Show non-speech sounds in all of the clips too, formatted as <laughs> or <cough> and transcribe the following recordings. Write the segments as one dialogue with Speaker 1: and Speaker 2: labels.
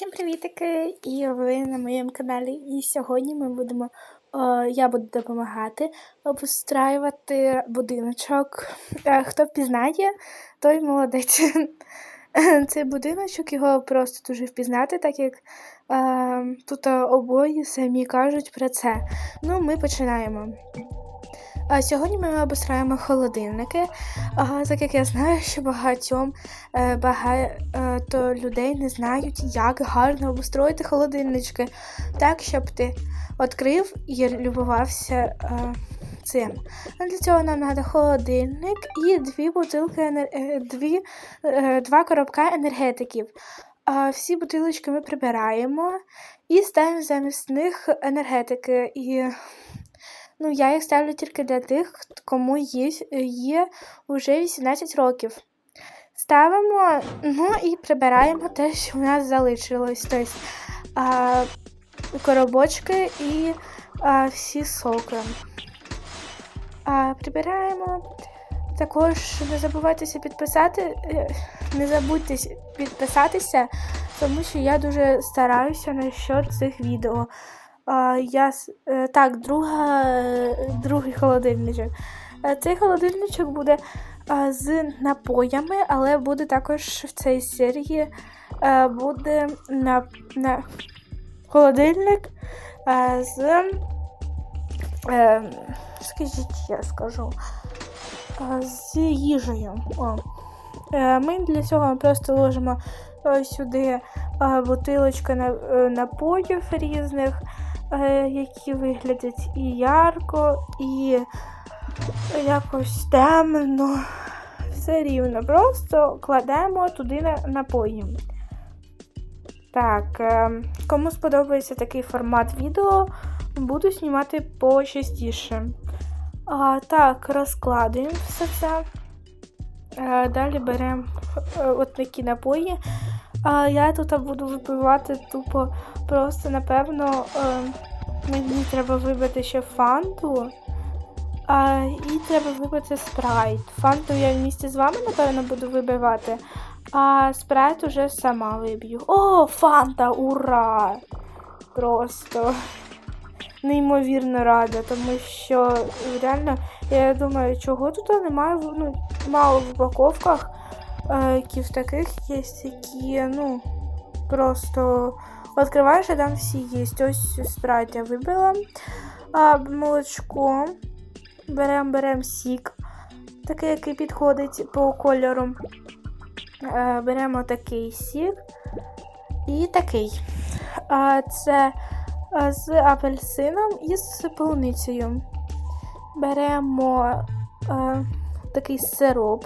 Speaker 1: Всім привітики! І ви на моєму каналі. І сьогодні ми будемо, о, я буду допомагати обустраювати будиночок. Е, Хто впізнає, той молодець. <laughs> Цей будиночок його просто дуже впізнати, так як е, тут обоє самі кажуть про це. Ну, ми починаємо. А сьогодні ми обустраємо холодильники, а, так як я знаю, що багатьом е, багато людей не знають, як гарно обустроїти холодильнички, так, щоб ти відкрив і любувався е, цим. Для цього нам треба холодильник і дві бутилки, е, дві, е, два коробка енергетиків. Всі бутилочки ми прибираємо і ставимо замість них енергетики. І Ну, я їх ставлю тільки для тих, кому є, є вже 18 років. Ставимо, ну і прибираємо те, що у нас залишилось. Тобто а, коробочки і а, всі соки. А, прибираємо. Також не забувайтеся підписати, е, не забудьте підписатися, тому що я дуже стараюся насчет цих відео. Я, е, так, друга, другий холодильничок. Е, Цей холодильничок буде з напоями, але буде також в цій серії е, буде на, на холодильник з. Скажіть, я скажу. З їжею. О. Ми для цього просто ложимо сюди бутилочки напоїв різних, які виглядять і ярко, і якось темно. Все рівно. Просто кладемо туди напої. Так, е, кому сподобається такий формат відео, буду знімати почастіше. Так, розкладуємо все це. Е, Далі беремо е, от такі напої. А я тут буду випивати тупо просто, напевно, е, мені треба вибити ще фанту. А, і треба вибити спрайт. Фанту я в місті з вами, напевно, буду вибивати. А спрайт уже сама виб'ю. О, фанта! Ура! Просто неймовірно рада, тому що реально я думаю, чого тут немає ну, мало в упаковках, е, які в таких є, які, ну, просто відкриваєш, а там всі є. Ось спрайт я вибила. А, молочко. Беремо берем сік, такий, який підходить по кольору. Е, беремо такий сік і такий. А, це з апельсином і з полуницею. Беремо е, такий сироп.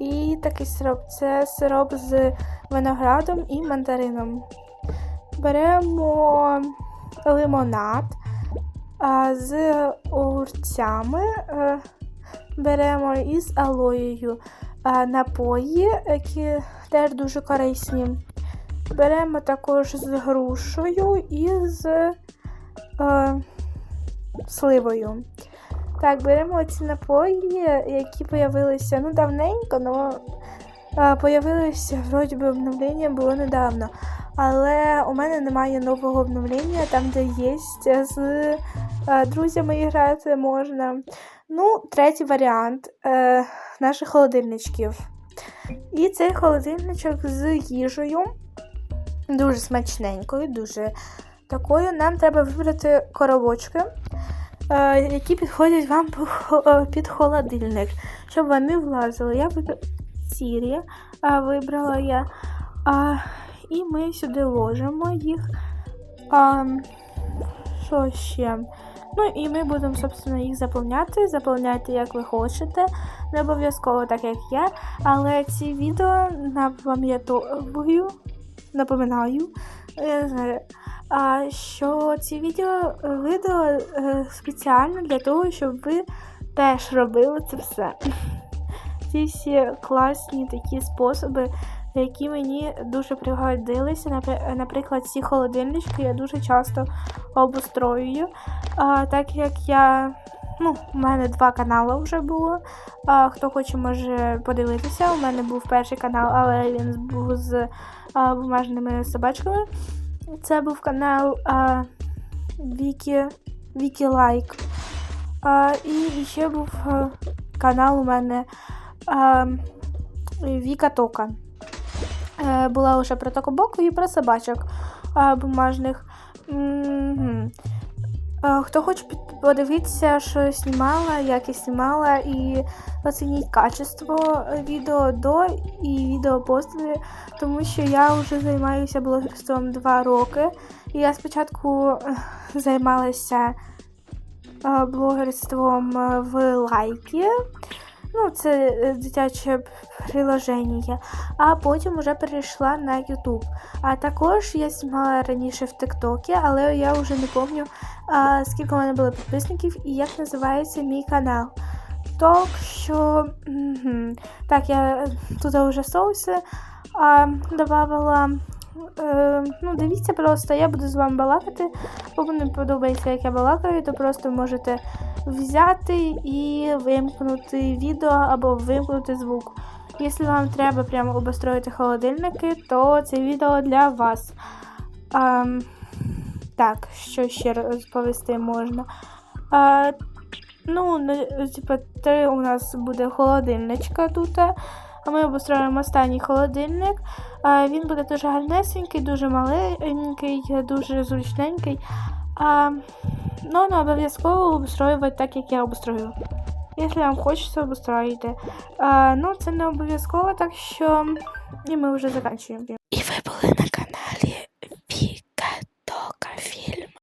Speaker 1: І такий сироп. Це сироп з виноградом і мандарином. Беремо лимонад з огурцями. Е, беремо із алоєю напої, які теж дуже корисні. Беремо також з грушею і з е, сливою. Так, беремо ці напої, які появилися ну, давненько, але появилися вроді би обновлення було недавно. Але у мене немає нового обновлення, там, де є з е, друзями грати можна. Ну, третій варіант е, наших холодильничків. І цей холодильничок з їжею. Дуже смачненькою, дуже такою. Нам треба вибрати коробочки, які підходять вам е, під холодильник, щоб вони влазили. Я сірі, вибрала я. І ми сюди ложимо їх. Що ще? Ну і ми будемо, собственно, їх заповняти. Заповняйте, як ви хочете. Не обов'язково так, як я. Але ці відео напам'ятовую, напоминаю, я не знаю, що ці відео відео е, спеціально для того, щоб ви теж робили це все. <laughs> Ці всі класні такі способи, які мені дуже пригодилися. Наприклад, ці холодильнички я дуже часто обустроюю. Так як я ну, у мене два канали вже було. А, хто хоче, може подивитися. У мене був перший канал, але він був з а, бумажними собачками. Це був канал а, Вікі, Вікі Лайк. А, і ще був а, канал у мене а, Віка Тока. Е, була лише про Токобоку і про собачок а, бумажних. Мгм. Е, Хто хоче подивитися, що я знімала, як я знімала, і оцініть качество відео до і відео після, тому що я вже займаюся блогерством 2 роки. І я спочатку е, займалася е, блогерством е, в лайкі. Ну, це е, дитяче приложення, а потім вже перейшла на YouTube. А також я знімала раніше в Тиктокі, але я вже не пам'ятаю, скільки у мене було підписників і як називається мій канал. Так що. Так, я е, тут вже соуси додавала. Е, ну, дивіться просто, я буду з вами балакати. Кому не подобається, як я балакаю, то просто можете взяти і вимкнути відео або вимкнути звук. Якщо вам треба прямо обустроїти холодильники, то це відео для вас. Ам, так, що ще розповісти можна. А, ну, не- типа, три у нас буде холодильничка тут. А ми обустроїмо останній холодильник. Він буде дуже гарнесенький, дуже маленький, дуже зручненький. Ну, не обов'язково обустроювати так, як я обустрою. Якщо вам хочеться, обустроїти. Ну, це не обов'язково, так що і ми вже закінчуємо.